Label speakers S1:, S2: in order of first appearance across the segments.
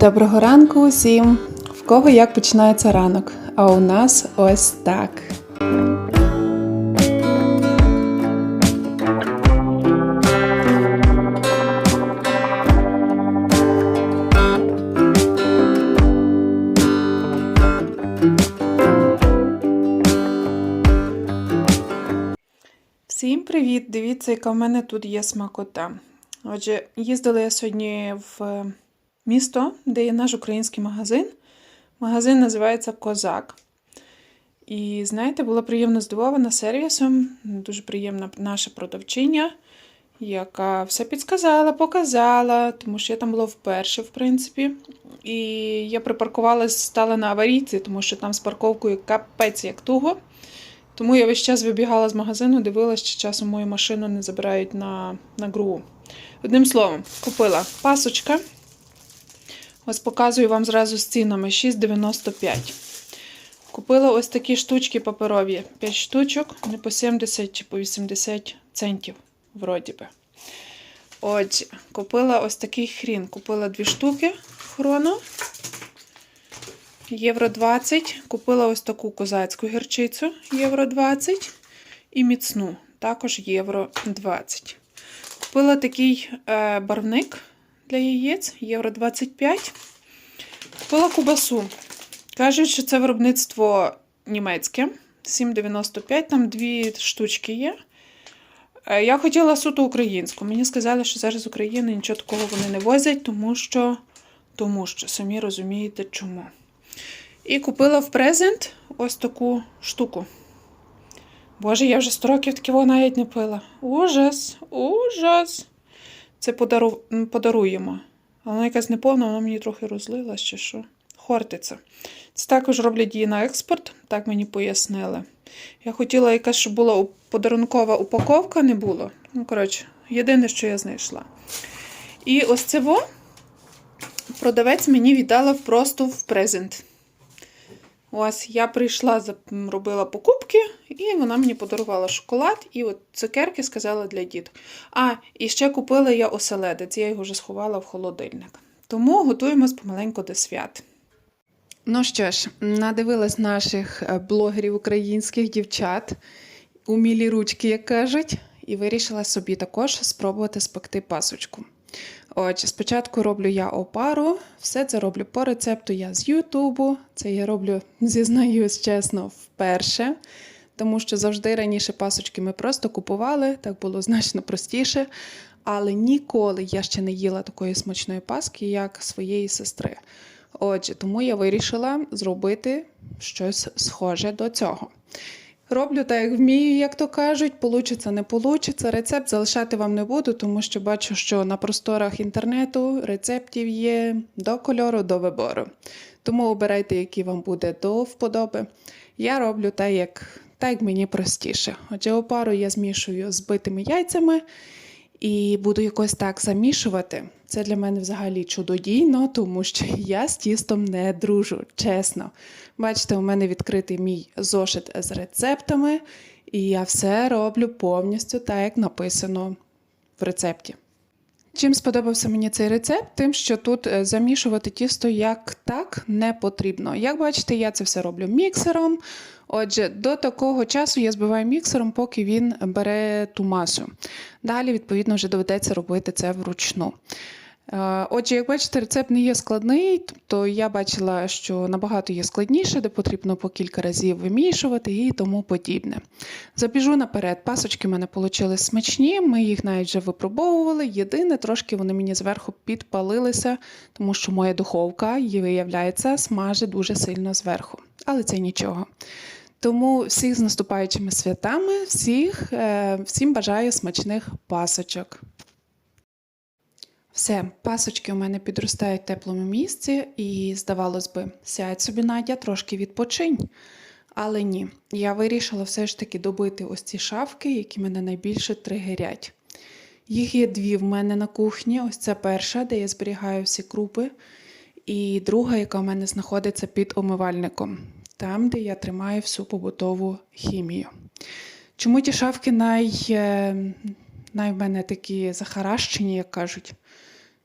S1: Доброго ранку усім! В кого як починається ранок? А у нас ось так. Всім привіт! Дивіться, яка в мене тут є смакота. Отже, їздила я сьогодні в місто, де є наш український магазин. Магазин називається Козак. І знаєте, була приємно здивована сервісом. Дуже приємна наша продавчиня, яка все підсказала, показала, тому що я там була вперше, в принципі. І я припаркувалася, стала на аварійці, тому що там з парковкою капець як туго. Тому я весь час вибігала з магазину, дивилася, чи часом мою машину не забирають на, на ГРУ. Одним словом, купила пасочка. Ось показую вам зразу з цінами 6,95. Купила ось такі штучки паперові. 5 штучок, не по 70 чи по 80 центів, вроді би. Отже, купила ось такий хрін. Купила дві штуки хрону. Євро 20. Купила ось таку козацьку гірчицю євро 20 і міцну, також євро 20. Купила такий е, барвник для яєць євро 25. Купила кубасу. Кажуть, що це виробництво німецьке. 7,95, там дві штучки є. Е, Я хотіла суто українську. Мені сказали, що зараз з України нічого такого вони не возять, тому що, тому що самі розумієте чому. І купила в презент ось таку штуку. Боже, я вже 100 років такого навіть не пила. Ужас, ужас. Це подару... подаруємо. А Вона якась неповна, вона мені трохи розлилась чи що. Хортиця. Це також роблять її на експорт, так мені пояснили. Я хотіла якась, щоб була подарункова упаковка, не було. Ну, коротше, єдине, що я знайшла. І ось це продавець мені віддала просто в презент. Ось я прийшла, робила покупки, і вона мені подарувала шоколад і от цукерки сказала для діток. А, і ще купила я оселедець, я його вже сховала в холодильник. Тому готуємось помаленьку до свят. Ну що ж, надивилась наших е, блогерів українських дівчат, умілі ручки, як кажуть, і вирішила собі також спробувати спекти пасочку. Отже, спочатку роблю я опару, все це роблю по рецепту я з Ютубу. Це я роблю, зізнаюсь чесно, вперше. Тому що завжди раніше пасочки ми просто купували, так було значно простіше. Але ніколи я ще не їла такої смачної паски, як своєї сестри. Отже, тому я вирішила зробити щось схоже до цього. Роблю так, як вмію, як то кажуть, получиться, не получиться. Рецепт залишати вам не буду, тому що бачу, що на просторах інтернету рецептів є до кольору, до вибору. Тому обирайте, який вам буде до вподоби. Я роблю так, як, так, як мені простіше. Отже, опару я змішую з битими яйцями і буду якось так замішувати. Це для мене взагалі чудодійно, тому що я з тістом не дружу, чесно. Бачите, у мене відкритий мій зошит з рецептами, і я все роблю повністю так, як написано в рецепті. Чим сподобався мені цей рецепт? Тим, що тут е, замішувати тісто як так не потрібно. Як бачите, я це все роблю міксером. Отже, до такого часу я збиваю міксером, поки він бере ту масу. Далі, відповідно, вже доведеться робити це вручну. Е, Отже, як бачите, рецепт не є складний, тобто я бачила, що набагато є складніше, де потрібно по кілька разів вимішувати і тому подібне. Забіжу наперед, пасочки в мене вийшли смачні, ми їх навіть вже випробовували. Єдине, трошки вони мені зверху підпалилися, тому що моя духовка, її виявляється, смажить дуже сильно зверху. Але це нічого. Тому всіх з наступаючими святами, всіх, е, всім бажаю смачних пасочок. Все, пасочки у мене підростають в теплому місці, і, здавалось би, сядь собі Надя, трошки відпочинь. Але ні, я вирішила все ж таки добити ось ці шафки, які мене найбільше тригерять. Їх є дві в мене на кухні. Ось це перша, де я зберігаю всі крупи, і друга, яка в мене знаходиться під омивальником, там, де я тримаю всю побутову хімію. Чому ті шафки най, е, най в мене такі захаращені, як кажуть?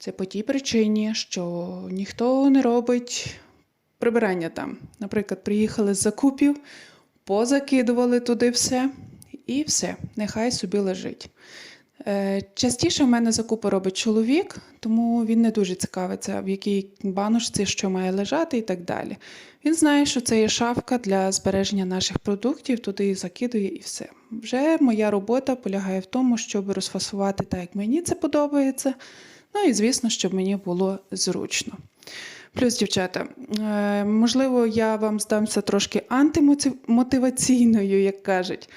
S1: Це по тій причині, що ніхто не робить прибирання там. Наприклад, приїхали з закупів, позакидували туди все, і все, нехай собі лежить. Е, Частіше в мене закупи робить чоловік, тому він не дуже цікавиться, в якій баночці що має лежати і так далі. Він знає, що це є шафка для збереження наших продуктів, туди їх закидує і все. Вже моя робота полягає в тому, щоб розфасувати так, як мені це подобається. Ну і звісно, щоб мені було зручно. Плюс, дівчата, е, можливо, я вам здамся трошки антимотиваційною, як кажуть.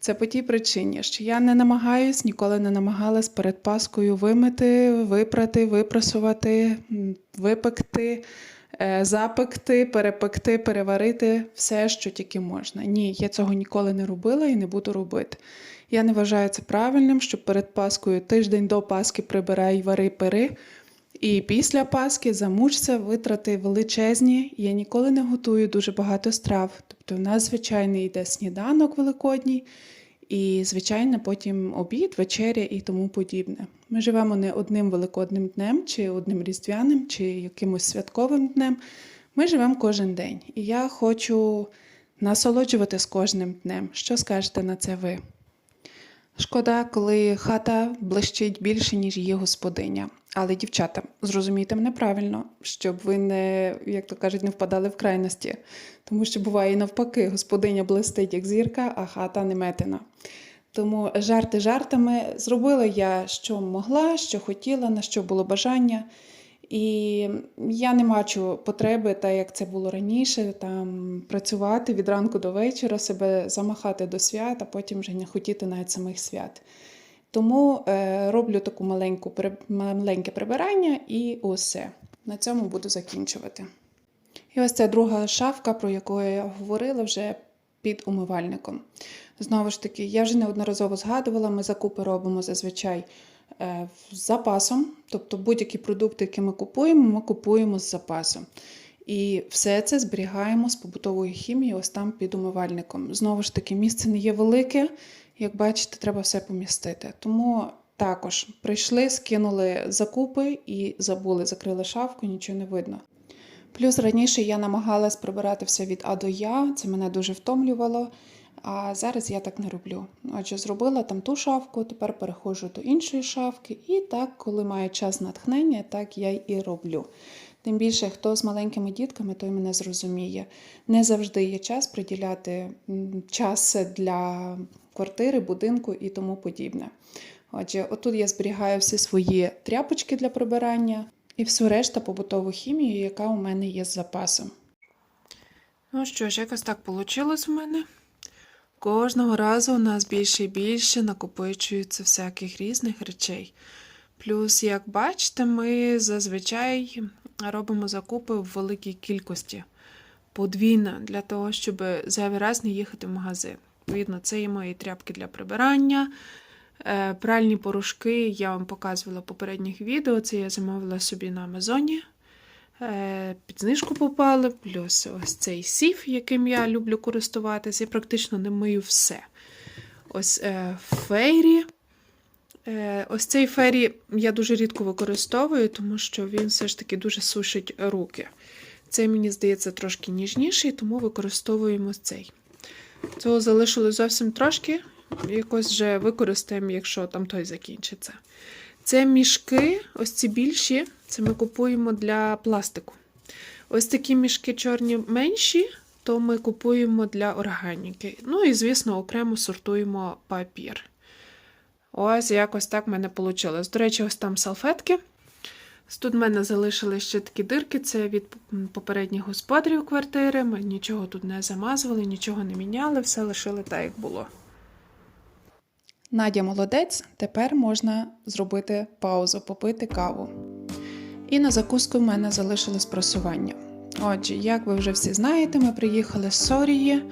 S1: Це по тій причині, що я не намагаюсь, ніколи не намагалась перед Паскою вимити, випрати, випрасувати, випекти, запекти, перепекти, переварити все, що тільки можна. Ні, я цього ніколи не робила і не буду робити. Я не вважаю це правильним, щоб перед Паскою тиждень до Паски прибирай, вари, пери. І після Пасхи замучся витрати величезні. Я ніколи не готую дуже багато страв. Тобто, у нас звичайний йде сніданок великодній, і, звичайно, потім обід, вечеря і тому подібне. Ми живемо не одним великодним днем, чи одним різдвяним, чи якимось святковим днем. Ми живемо кожен день. І я хочу насолоджувати з кожним днем. Що скажете на це ви? Шкода, коли хата блищить більше, ніж її господиня. Але, дівчата, зрозумійте мене правильно, щоб ви не, як то кажуть, не впадали в крайності. Тому що буває і навпаки, господиня блистить як зірка, а хата неметена. Тому жарти жартами зробила я, що могла, що хотіла, на що було бажання. І я не бачу потреби, так як це було раніше, там працювати від ранку до вечора, себе замахати до свят, а потім вже не хотіти навіть самих свят. Тому е, роблю таку маленьку маленьке прибирання і усе. На цьому буду закінчувати. І ось ця друга шафка, про яку я говорила вже під умивальником. Знову ж таки, я вже неодноразово згадувала, ми закупи робимо зазвичай з запасом, тобто будь-які продукти, які ми купуємо, ми купуємо з запасом. І все це зберігаємо з побутової хімії, ось там під умивальником. Знову ж таки, місце не є велике, як бачите, треба все помістити. Тому також прийшли, скинули закупи і забули, закрили шафку, нічого не видно. Плюс раніше я намагалась прибирати все від А до Я, це мене дуже втомлювало. А зараз я так не роблю. Отже, зробила там ту шафку, тепер переходжу до іншої шафки, і так, коли маю час натхнення, так я і роблю. Тим більше, хто з маленькими дітками, той мене зрозуміє. Не завжди є час приділяти час для квартири, будинку і тому подібне. Отже, отут я зберігаю всі свої тряпочки для прибирання і всю решта побутову хімію, яка у мене є з запасом. Ну що ж, якось так вийшло в мене. Кожного разу у нас більше і більше накопичується всяких різних речей. Плюс, як бачите, ми зазвичай робимо закупи в великій кількості подвійно для того, щоб зайвий раз не їхати в магазин. Відповідно, це і мої тряпки для прибирання. Е, Пральні порошки я вам показувала в попередніх відео. Це я замовила собі на Амазоні. Е, Під знижку попали, плюс ось цей сіф, яким я люблю користуватися. Я практично не мию все. Ось е, фейрі. Е, ось цей фері я дуже рідко використовую, тому що він все ж таки дуже сушить руки. Цей, мені здається, трошки ніжніший, тому використовуємо цей. Цього залишилось зовсім трошки. Якось вже використаємо, якщо там той закінчиться. Це мішки, ось ці більші, це ми купуємо для пластику. Ось такі мішки чорні менші, то ми купуємо для органіки. Ну і, звісно, окремо сортуємо папір. Ось якось так в мене вийшло. До речі, ось там салфетки. Тут в мене залишили ще такі дирки, це від попередніх господарів квартири. Ми нічого тут не замазували, нічого не міняли, все лишили так, як було. Надя молодець, тепер можна зробити паузу, попити каву. І на закуску в мене залишилось просування. Отже, як ви вже всі знаєте, ми приїхали з Сорії.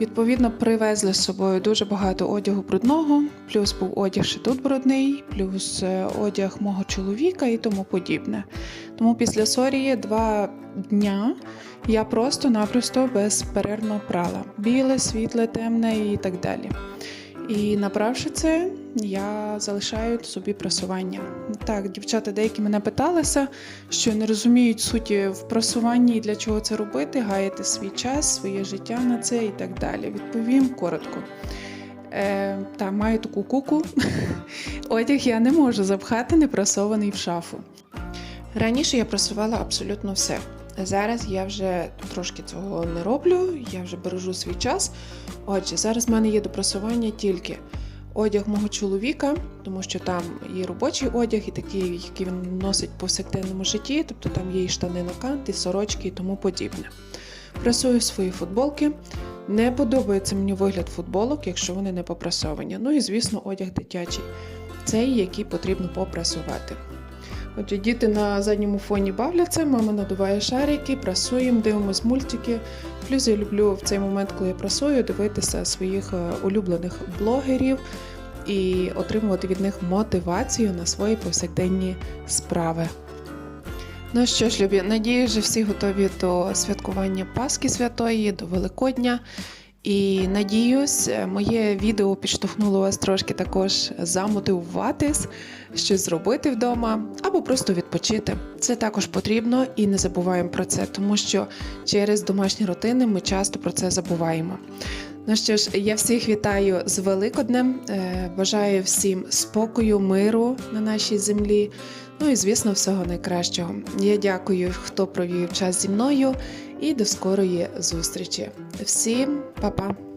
S1: Відповідно, привезли з собою дуже багато одягу брудного, плюс був одяг ще тут брудний, плюс е, одяг мого чоловіка і тому подібне. Тому після Сорії два дня я просто-напросто безперервно прала. Біле, світле, темне і так далі. І набравши це, я залишаю собі прасування. Так, дівчата деякі мене питалися, що не розуміють суті в прасуванні і для чого це робити, гаяти свій час, своє життя на це і так далі. Відповім коротко. Е, та, маю таку куку. Одяг я не можу запхати непрасований в шафу. Раніше я прасувала абсолютно все. Зараз я вже трошки цього не роблю, я вже бережу свій час. Отже, зараз в мене є до прасування тільки одяг мого чоловіка, тому що там є робочий одяг, і такий, який він носить в повсякденному житті, тобто там є і штани на кант, і сорочки і тому подібне. Прасую свої футболки. Не подобається мені вигляд футболок, якщо вони не попрасовані. Ну і, звісно, одяг дитячий. Цей, який потрібно попрасувати. Отже, діти на задньому фоні бавляться, мама надуває шарики, прасуємо, дивимось мультики. Плюс я люблю в цей момент, коли я прасую, дивитися своїх е, улюблених блогерів і отримувати від них мотивацію на свої повсякденні справи. Ну що ж, любі, надію, що всі готові до святкування Пасхи Святої, до Великодня. І надіюсь, моє відео підштовхнуло вас трошки також замотивуватись, щось зробити вдома або просто відпочити. Це також потрібно і не забуваємо про це, тому що через домашні рутини ми часто про це забуваємо. Ну що ж, я всіх вітаю з Великоднем. Е, Бажаю всім спокою, миру на нашій землі. Ну і звісно, всього найкращого. Я дякую, хто провів час зі мною, і до скорої зустрічі. Всім па-па!